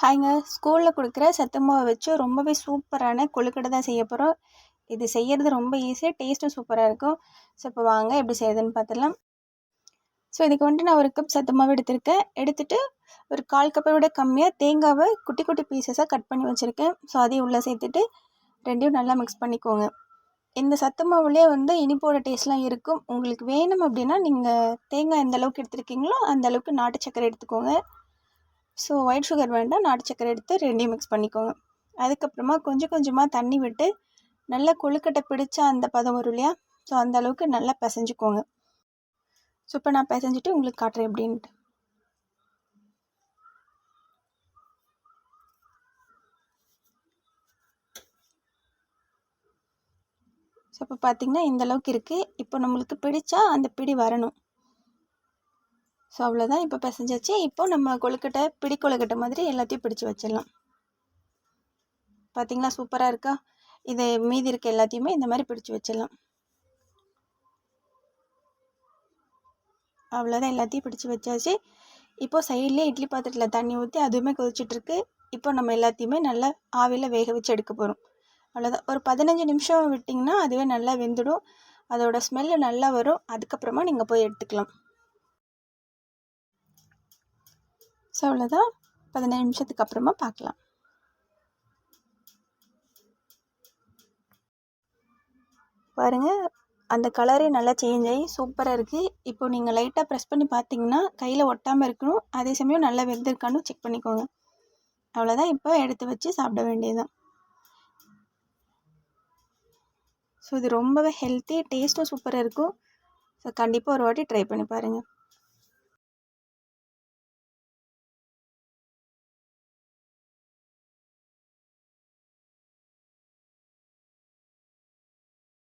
ஹாய்ங்க ஸ்கூலில் கொடுக்குற சத்து மாவை வச்சு ரொம்பவே சூப்பரான கொழுக்கட்டை தான் செய்ய போகிறோம் இது செய்கிறது ரொம்ப ஈஸியாக டேஸ்ட்டும் சூப்பராக இருக்கும். ஸோ இப்போ வாங்க எப்படி செய்யுதுன்னு பார்த்துடலாம் ஸோ இதுக்கு வந்துட்டு நான் ஒரு கப் சத்து மாவு எடுத்திருக்கேன். எடுத்துகிட்டு ஒரு கால் கப்பை விட கம்மியாக தேங்காவை குட்டி குட்டி பீசஸாக கட் பண்ணி வச்சுருக்கேன். ஸோ அதையும் உள்ளே சேர்த்துட்டு ரெண்டையும் நல்லா மிக்ஸ் பண்ணிக்கோங்க. இந்த சத்து மாவுலேயே வந்து இனிப்போட டேஸ்ட்லாம் இருக்கும். உங்களுக்கு வேணும் அப்படின்னா நீங்கள் தேங்காய் எந்த அளவுக்கு எடுத்துருக்கீங்களோ அந்த அளவுக்கு நாட்டு சக்கரை எடுத்துக்கோங்க. ஸோ ஒயிட் சுகர் வேண்டாம் நாட்டு சக்கரை எடுத்து ரெண்டையும் மிக்ஸ் பண்ணிக்கோங்க. அதுக்கப்புறமா கொஞ்சம் கொஞ்சமாக தண்ணி விட்டு நல்லா கொழுக்கட்டை பிடிச்சா அந்த பதம் வரும் இல்லையா? ஸோ அந்த அளவுக்கு நல்லா பிசைஞ்சுக்கோங்க. ஸோ இப்போ நான் பிசைஞ்சிட்டு உங்களுக்கு காட்டுறேன் எப்படின்ட்டு. ஸோ இப்போ பார்த்திங்கன்னா இந்த அளவுக்கு இருக்குது இப்போ நம்மளுக்கு பிடிச்சா அந்த பிடி வரணும். ஸோ அவ்வளோதான் இப்போ பிசைஞ்சாச்சு. இப்போ நம்ம கொழுக்கட்டை பிடி கொழுக்கட்டை மாதிரி எல்லாத்தையும் பிடிச்சி வச்சிடலாம். பார்த்திங்களா சூப்பராக இருக்கா? இதை மீதி இருக்க எல்லாத்தையுமே இந்த மாதிரி பிடிச்சி வச்சிடலாம். அவ்வளோதான் எல்லாத்தையும் பிடிச்சி வச்சாச்சு. இப்போ சைட்லேயே இட்லி பாத்திரத்தில் தண்ணி ஊற்றி அதுவுமே கொதிச்சிட்ருக்கு இப்போ நம்ம எல்லாத்தையுமே நல்லா ஆவியில் வேக வச்சு எடுக்க போகிறோம் அவ்வளோதான் ஒரு பதினஞ்சு நிமிஷம் விட்டிங்கன்னா அதுவே நல்லா வெந்துடும். அதோட ஸ்மெல்லு நல்லா வரும். அதுக்கப்புறமா நீங்கள் போய் எடுத்துக்கலாம். ஸோ அவ்வளோதான் பதினஞ்சு நிமிஷத்துக்கு அப்புறமா பார்க்கலாம். பாருங்கள் அந்த கலரே நல்லா சேஞ்ச் ஆகி சூப்பராக இருக்குது இப்போ நீங்கள் லைட்டாக ப்ரெஸ் பண்ணி பார்த்தீங்கன்னா கையில் ஒட்டாமல் இருக்கணும். அதே சமயம் நல்லா வெந்திருக்கான்னு செக் பண்ணிக்கோங்க. அவ்வளோதான் இப்போ எடுத்து வச்சு சாப்பிட வேண்டியதுதான். ஸோ இது ரொம்பவே ஹெல்த்தி டேஸ்ட்டும் சூப்பராக இருக்கும். ஸோ கண்டிப்பாக ஒரு வாட்டி ட்ரை பண்ணி பாருங்கள்